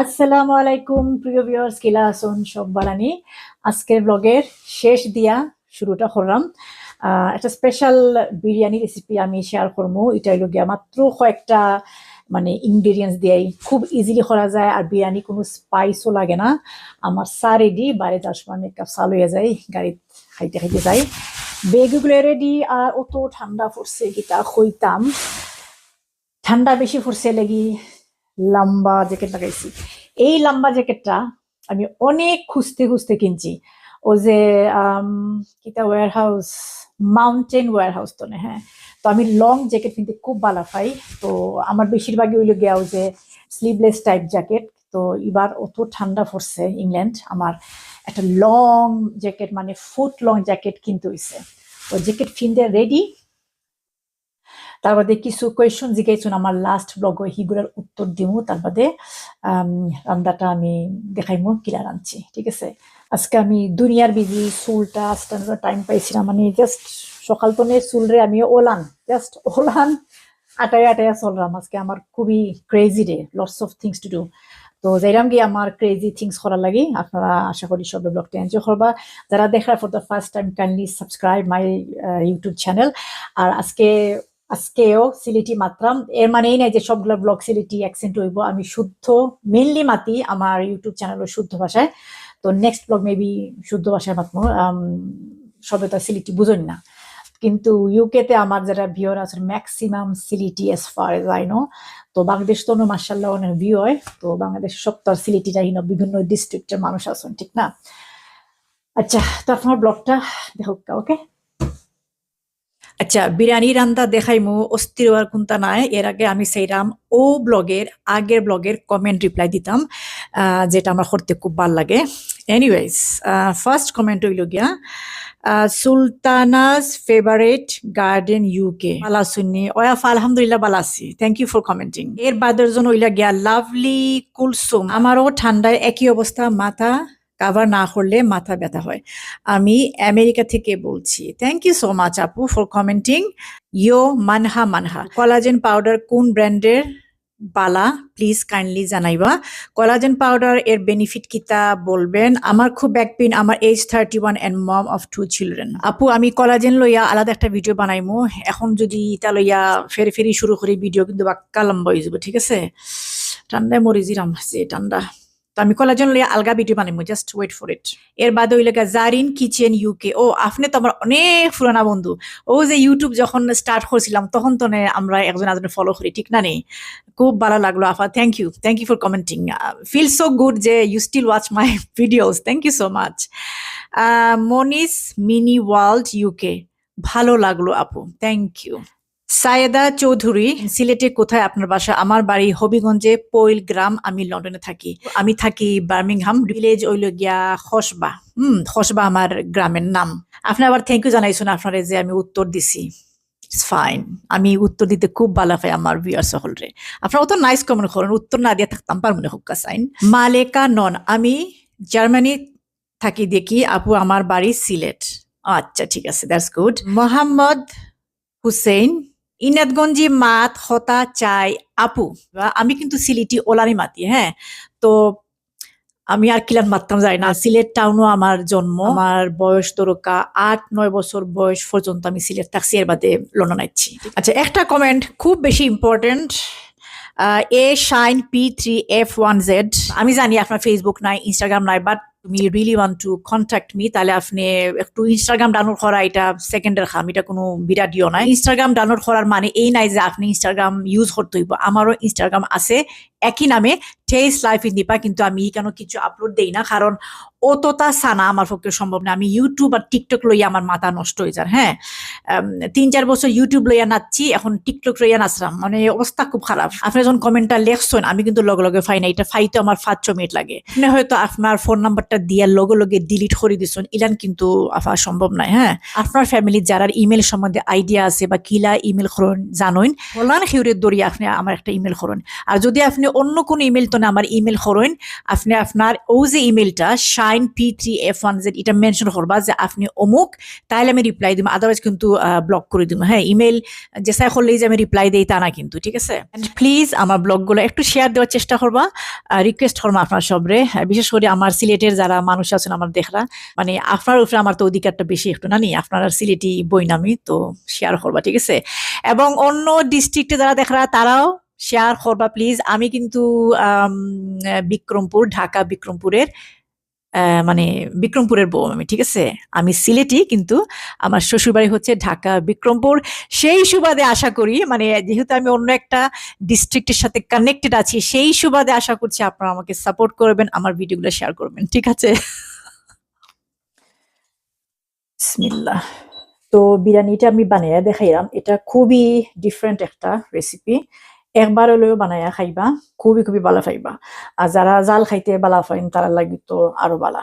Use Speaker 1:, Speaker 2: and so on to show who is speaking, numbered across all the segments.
Speaker 1: আসসালামু আলাইকুম, প্রিয় ভিউয়ার্স কিলা আসুন সব বালানি আজকের ব্লগের শেষ দিয়া শুরুটা করলাম। একটা স্পেশাল বিরিয়ানি রেসিপি আমি শেয়ার করব এটা হইল গিয়া মাত্র কয়েকটা মানে ইনগ্রিডিয়েন্টস দিয়েই। খুব ইজিলি করা যায় আর বিরিয়ানি কোনো স্পাইসও লাগে না। আমার চা রেডি বাইরে যাওয়ার সময় আমি এক কাপ চা লইয়া যাই, গাড়িত খাইতে খাইতে যাই। বেগুগুলো রেডি আর অত ঠান্ডা পড়ছে গিটা খইতাম ঠান্ডা বেশি পড়ছে লাগি। লম্বা জ্যাকেট লাগাইছি। এই লম্বা জ্যাকেটটা আমি অনেক খুঁজতে খুঁজতে কিনছি। ও যে কিতা war house mountain war house তো না হ্যাঁ। তো আমি লং জ্যাকেট কিনতে খুব ভালো পাই। তো আমার বেশিরভাগই হইল গিয়া ওই যে স্লিভলেস টাইপ জ্যাকেট তো এবার অত ঠান্ডা পড়ছে ইংল্যান্ড আমার একটা লং জ্যাকেট মানে ফুট লং জ্যাকেট কিনতে হইছে। তো জ্যাকেট কিনতে রেডি তার বাদে কিছু কোয়েশন জিজ্ঞাসুন আমার লাস্ট ব্লগ হিগুলার উত্তর দিমু তার বাদে আম, রান্নাটা আমি দেখাইমু কিলা রাঁধছি ঠিক আছে? আজকে আমি দুনিয়ার বিজি চুলটা আস্তে টাইম পাইছিলাম মানে জাস্ট সকাল তনে চুলরে আমি ওলান জাস্ট ওলান আটায় আটায় চললাম। আজকে আমার খুবই crazy day lots of things to do তো যাইরাম গিয়ে আমার ক্রেজি থিংস করার লাগে আপনারা আশা করি সব ব্লগটা এনজয় করবা। যারা দেখার for the first time kindly subscribe my YouTube channel আর আজকে আজকেও সিলেটি মাত্রাম এর মানে এই নাই যে সবগুলো ব্লগ সিলেটি অ্যাকসেন্ট হইব। আমি শুদ্ধ মেনলি মাতি আমার ইউটিউব চ্যানেলও শুদ্ধ ভাষায়। তো নেক্সট ব্লগ মেবি শুদ্ধ ভাষায় মাতমো। সবে তো সিলেটি বুঝুন না। কিন্তু ইউকেতে আমার যারা ভিওর আছে maximum Sylheti as far as I know তো বাংলাদেশ তো মার্শাল্লাহ অনেক ভিউ হয়। তো বাংলাদেশ সব তো সিলিটি যাই না বিভিন্ন ডিস্ট্রিক্টের মানুষ আছেন, ঠিক না? আচ্ছা তো আপনার ব্লগটা দেখো, ওকে? আচ্ছা বিরিয়ানি রান্দা দেখাইমু, অস্থির হওয়ার কোনটা নাই। এর আগে আমি সেইরাম ও ব্লগের আগের ব্লগের কমেন্ট রিপ্লাই দিতাম যেটা আমার করতে খুব ভালো লাগে। এনিওয়েজ ফার্স্ট কমেন্ট হইল গিয়া সুলতানাস ফেভারেট গার্ডেন ইউকে বালা শুনি ওয়া আলহামদুলিল্লাহ বালা আছি। থ্যাংক ইউ ফর কমেন্টিং এর বাদের জন্য হইলা গিয়া লাভলি কুলসুম। আমারও ঠান্ডায় একই অবস্থা, মাথা কাভার না করলে মাথা ব্যথা হয়। আমি আমেরিকা থেকে বলছি। থ্যাংক ইউ সো মাচ আপু ফর কমেন্টিং ইয়ো মানহা মানহা। কলাজেন পাউডার কোন ব্র্যান্ডের বালা প্লিজ কাইন্ডলি জানাইবা। কলাজেন পাউডার এর বেনিফিট কিতা বলবেন? আমার খুব ব্যাক পেইন আমার age thirty one and mom of two children আপু, আমি কলাজেন লইয়া আলাদা একটা ভিডিও বানাইমু। এখন যদি ইটা লইয়া ফেরি ফেরি শুরু করি ভিডিও কিন্তু বাক্কা লম্বা হয়ে যাবে ঠিক আছে? ঠান্ডায় মরি জিরাম আছে ঠান্ডা। তো আমি কলাজন লইয়া আলগা ভিডিও বানাইমু জাস্ট ওয়েট ফর ইট এর বাদে হইলে গা জারিন কিচেন ইউকে ও, আপনি তো আমার অনেক পুরানা বন্ধু। ও যে ইউটিউব যখন স্টার্ট করছিলাম, তখন তো আমরা একজন আজনে ফলো করি, ঠিক না নেই খুব ভালো লাগল, আফা thank you thank you for commenting feel so good যে you still watch my videos thank you so much Moni's mini world UK ভালো লাগল, আপু থ্যাংক ইউ সায়েদা চৌধুরী সিলেটে কোথায় আপনার বাসা? আমার বাড়ি হবিগঞ্জে পৈল গ্রাম। আমি লন্ডনে থাকি। আমি থাকি বার্মিংহাম ভিলেজ ওইল গিয়া খসবা। হুম খসবা আমার গ্রামের নাম। আপনি আবার থ্যাংক ইউ জানাইছেন আপনারে যে আমি উত্তর দিছি। ফাইন আমি উত্তর দিতে খুব ভালো পাই আমার ভিউয়ার্স হলরে আপনারা তো নাইস কমেন্ট করেন উত্তর না দিয়ে থাকতাম পার মনে হোক সাইন মালেকা নন। আমি জার্মানি থাকি দেখি আপু আমার বাড়ি সিলেট। আচ্ছা ঠিক আছে দ্যাটস গুড মোহাম্মদ হুসেইন ইনাদগঞ্জি মাত, হতা, চাই, আপু। আমি কিন্তু সিলেটি ওলানি মাতি হ্যাঁ? তো আমি আর কিলান মারতাম যাই না। সিলেট টাউনও আমার জন্ম। আমার বয়স তরকা আট, নয় বছর বয়স পর্যন্ত আমি সিলেট থাকছি এর বাদে লন্ডন আইছি। আচ্ছা একটা কমেন্ট খুব বেশি important A shine P three F one Z আমি জানি আপনার ফেসবুক নাই ইনস্টাগ্রাম নাই বাট তুমি really want to contact me তাহলে আপনি একটু ইনস্টাগ্রাম ডাউনলোড করা এটা সেকেন্ডের খাম, এটা কোনো বিরাট ইয়ে নাই ইনস্টাগ্রাম ডাউনলোড করার মানে এই নাই যে আপনি ইনস্টাগ্রাম ইউজ করতে হইব। আমারও ইনস্টাগ্রাম আছে একই নামে টেস লাইফ ইন দীপা কিন্তু আমি কেন কিছু আপলোড দেই না, কারণ অতটা সানা আমার পক্ষে সম্ভব না। আমি ইউটিউব আর টিকটক লইয়া আমার মাথা নষ্ট হয়ে যায় হ্যাঁ? তিন চার বছর ইউটিউব লইয়া নাচছি, এখন টিকটক লইয়া নাচলাম। মানে অবস্থা খুব খারাপ। আপনি যখন কমেন্টটা লেখছেন, আমি কিন্তু লগে লগে ফাই না, এটা ফাইতে আমার পাঁচ ছ মিনিট লাগে। আপনি হয়তো আপনার ফোন নাম্বারটা দিয়ে লগে লগে ডিলিট করে দিচ্ছেন ইলান কিন্তু আফা সম্ভব নয় হ্যাঁ? আপনার ফ্যামিলির যারা ইমেল সম্বন্ধে আইডিয়া আছে বা কিলা ইমেল করুন জানুন, বলান হিউরের দড়িয়ে আপনি, আমার একটা ইমেল করুন আর যদি আপনি অন্য কোনো ইমেল তো না আমার ইমেল করেন আপনি আপনার ও যে ইমেলটা shine P three F one Z এটা মেনশন করবা যে আপনি অমুক তাহলে আমি রিপ্লাই দিব আদারওয়াইজ কিন্তু ব্লক করে দিব হ্যাঁ ইমেল যে সাই করলেই যে আমি রিপ্লাই দিই তা না কিন্তু ঠিক আছে? প্লিজ আমার ব্লগগুলো একটু শেয়ার দেওয়ার চেষ্টা করবা। রিকোয়েস্ট করব আপনার সবরে। আহ, বিশেষ করে আমার সিলেটের যারা মানুষ আছেন আমার দেখরা মানে আপনার উপরে আমার তো অধিকারটা বেশি একটু না নি? আপনার সিলেটি বই নামি তো শেয়ার করবা ঠিক আছে? এবং অন্য ডিস্ট্রিক্টে যারা দেখরা তারাও শেয়ার করবা প্লিজ আমি কিন্তু বিক্রমপুর, ঢাকা বিক্রমপুরের মানে বিক্রমপুরের বউ আমি, ঠিক আছে? আমি সিলেটি, কিন্তু আমার শ্বশুরবাড়ি হচ্ছে ঢাকা বিক্রমপুর। সেই সুবাদে আশা করি মানে যেহেতু আমি অন্য একটা ডিস্ট্রিক্টের সাথে কানেক্টেড আছি, সেই সুবাদে আশা করছি আপনারা আমাকে সাপোর্ট করবেন, আমার ভিডিওগুলো শেয়ার করবেন, ঠিক আছে? তো বিরিয়ানিটা আমি বানাইয়া দেখাইলাম। এটা খুবই ডিফারেন্ট একটা রেসিপি একবার হলেও বানাইয়া খাইবা, খুবই খুবই বালা খাইবা। আর যারা জাল খাইতে বালা পাইন, তারা লাগি তো আরও বালা।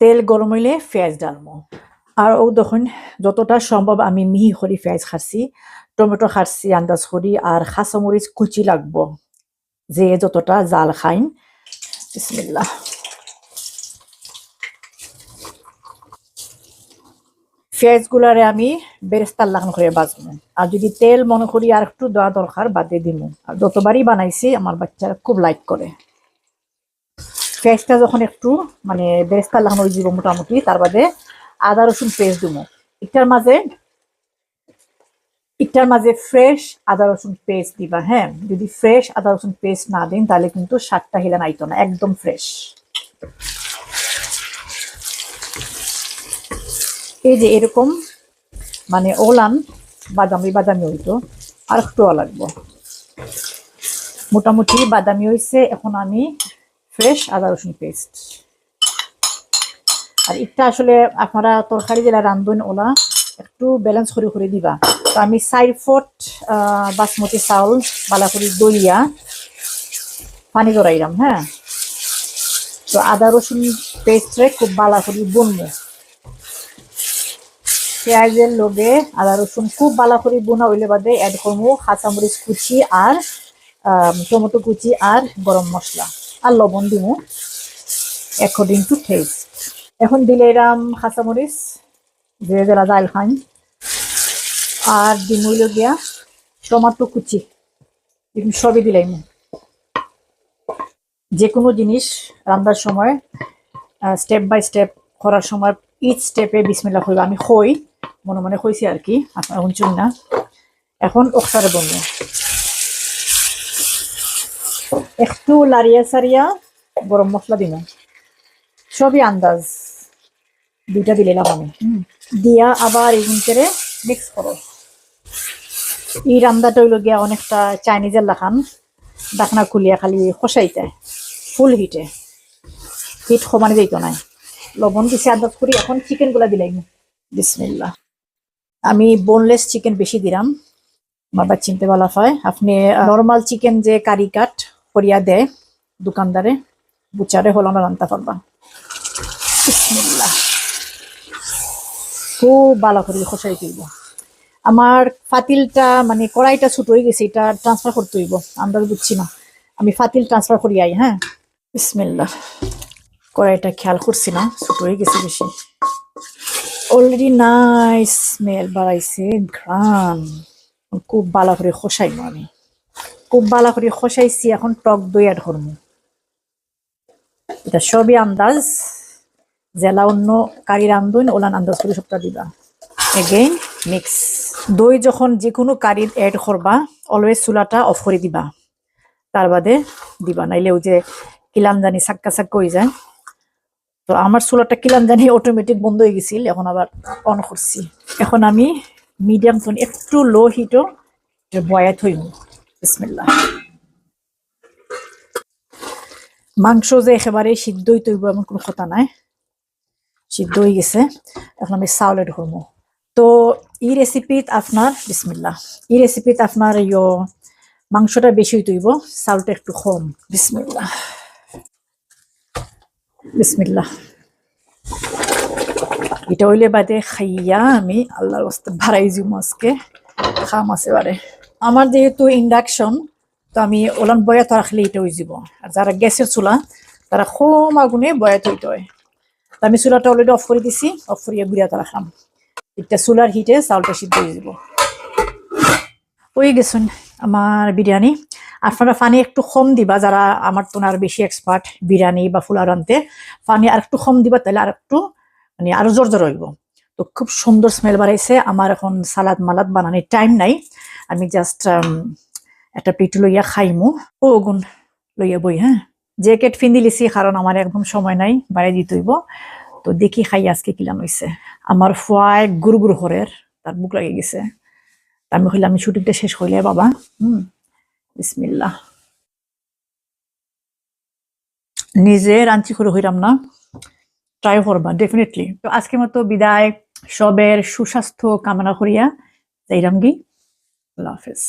Speaker 1: তেল গরম হইলে পেঁয়াজ ডালমো। আর ও দেখুন, যতটা সম্ভব আমি মিহি করি পেঁয়াজ খাচ্ছি টমেটো খাচ্ছি আন্দাজ করি, আর খাসামরিচ কুচি লাগবো। যে যতটা জাল খাইন, বিসমিল্লাহ। পেঁয়াজ গুলারে আমি বেরেস্তার লাগানো করে বাজবো আর যদি তেল মনে করি আর একটু দেওয়া দরকার, বাদে দিমু। আর যতবারই বানাইছি, আমার বাচ্চারা খুব লাইক করে। পেঁয়াজটা যখন একটু মানে বেরেস্তা লাগানো হয়ে যাব মোটামুটি, তার বাদে আদা, রসুন পেস্ট দিমু। এটার মাঝে এটার মাঝে ফ্রেশ আদা, রসুন পেস্ট দিবা হ্যাঁ? যদি ফ্রেশ আদা, রসুন পেস্ট না দিন, তাহলে কিন্তু স্বাদটা হিলা নাইতো না, একদম ফ্রেশ এই যে এরকম মানে ওলান বাদামি বাদামি হইতো আর একটু লাগবো। মোটামুটি বাদামি হইছে, এখন আমি ফ্রেশ আদা রসুন পেস্ট। আর এটা আসলে আপনারা তরকারি যেটা রান্ধুন ওলা, একটু ব্যালেন্স করে করে দিবা। তো আমি সাইড ফুট বাসমতি চাউল বালা করে দইয়া পানি জড়াইলাম হ্যাঁ? তো আদা রসুন পেস্টরে খুব বালা করে বুনবো। পেঁয়াজের লোভে আদা রসুন খুব ভালো করে বোনা হইলে বাদে অ্যাড করব কাঁচামরিচ কুচি আর টমেটো কুচি আর গরম মশলা আর লবণ দিব অ্যাকর্ডিং টু টেস্ট এখন দিলে এরাম কাঁচামরিচ, যে যারা জাল খান আর ডিম হইল গিয়া টমাটো কুচি। সবই দিলাম যে কোনো জিনিস রান্নার সময় স্টেপ বাই স্টেপ করার সময় ইচ স্টেপে বিসমিল্লা হইব আমি হই মনে মনে হয়েছি আর কি আপনার শুনছুন না। এখন অক্সারে বলব। একটু লারিয়া সারিয়া গরম মশলা দিন সবই আন্দাজ। দুইটা দিলাম আমি দিয়া আবার এই করে মিক্স করো। এই রান্নাটা হইল গিয়া অনেকটা চাইনিজের লাখান। ডাকনা খুলিয়া খালি খসাইতে ফুল হিটে হিট সমানে যাইতো নাই। লবণ দিছে আন্দাজ করি এখন চিকেনগুলা দিলাম বিসমিল্লা আমি বোনলেস চিকেন বেশি দিলাম। বাবা চিনতে বলা হয়। আপনি নর্মাল চিকেন যে কারি কাট করিয়া দেয় দোকানদারে, বুচারে হলো না রান্তা পারবা খুব ভালো করে খসাই তুইব। আমার ফাতিলটা মানে কড়াইটা ছোট হয়ে গেছে, এটা ট্রান্সফার করতে হইব। আমরা বুঝছি না। আমি ফাতিল ট্রান্সফার করি আই হ্যাঁ? বিসমিল্লা কড়াইটা খেয়াল করছি না, ছোট হয়ে গেছে বেশি। অলরেডি নাইস স্মেল বাড়াইছে ঘ্রাণ খুব ভালো করে খসাইব আমি। খুব ভালো করে খসাইছি, এখন টক দই অ্যাড করব এটা সবই আন্দাজ। জেলা অন্য কারি রান্ধুন ওলান আন্দাজ করে সবটা দিবা। এগেইন মিক্স দই যখন যে কোনো কারির অ্যাড করবা অলওয়েজ চুলাটা অফ করে দিবা। তার বাদে দিবা, নাইলে ওই যে কিলান জানি সাক্কা সাক্কা হয়ে যায়। তো আমার চুলাটা কিলান জানি অটোমেটিক বন্ধ হয়ে গেছিল, এখন আবার অন করছি। এখন আমি মিডিয়াম ফোন একটু লো হিটও বয়া থইব বিসমিল্লাহ। মাংস যে একেবারে সিদ্ধই হইব এমন কোনো কথা নাই। সিদ্ধ হয়ে গেছে। এখন আমি চাউল করব। তো এই রেসিপিত আপনার বিসমিল্লা এই রেসিপিত আপনার ইয়ো মাংসটা বেশি হইব চাউলটা একটু কম। বিসমিল্লা বিসমিল্লা এটা হইলে বাদে খাইয়া আমি আল্লাহর রাস্তা ভাড়াই যাব আজকে, খাম আছে বারে। আমার যেহেতু ইন্ডাকশন তো আমি ওলান বয়াত রাখলে এটা হয়ে যাব। আর যারা গ্যাসের চুলা, তারা কম আগুনে বয়াত হইতে হয়। তো আমি চুলাটা অলরেডি অফ করে দিছি অফ করিয়া গুড়িয়াতে রাখলাম। এটা চুলার হিটে চাউলটা সিদ্ধ হয়ে যাব। হয়ে গেছেন আমার বিরিয়ানি। আপনারা পানি একটু কম দিবা, যারা আমার তো আর বেশি এক্সপার্ট বিরিয়ানি বা ফুলা রানতে পানি আর একটু কম দিবা, তাহলে আর একটু মানে আরও জোর জোর হইব। তো খুব সুন্দর স্মেল বাড়াইছে, আমার এখন সালাদ মালাদ বানানোর টাইম নাই। আমি জাস্ট একটা পেটু লইয়া খাইমু। ও গুণ, লইয়া বই হ্যাঁ? জ্যাকেট ফিন্দি লিছি, কারণ আমার একদম সময় নাই বাড়াই দিতে হইব। তো দেখি খাই আজকে কিলাম হইছে। আমার ফুয়ায় গুরু গুরু হরের, তার বুক লাগে গেছে। আমি হইলে আমি শুটিংটা শেষ হইলে বাবা। হুম বিসমিল্লা নিজে রাঞ্চি করে হইলাম না। ট্রাই করবা ডেফিনেটলি তো আজকে মতো বিদায়। সবের সুস্বাস্থ্য কামনা করিয়া যাইরাম গি আল্লাহ হাফেজ।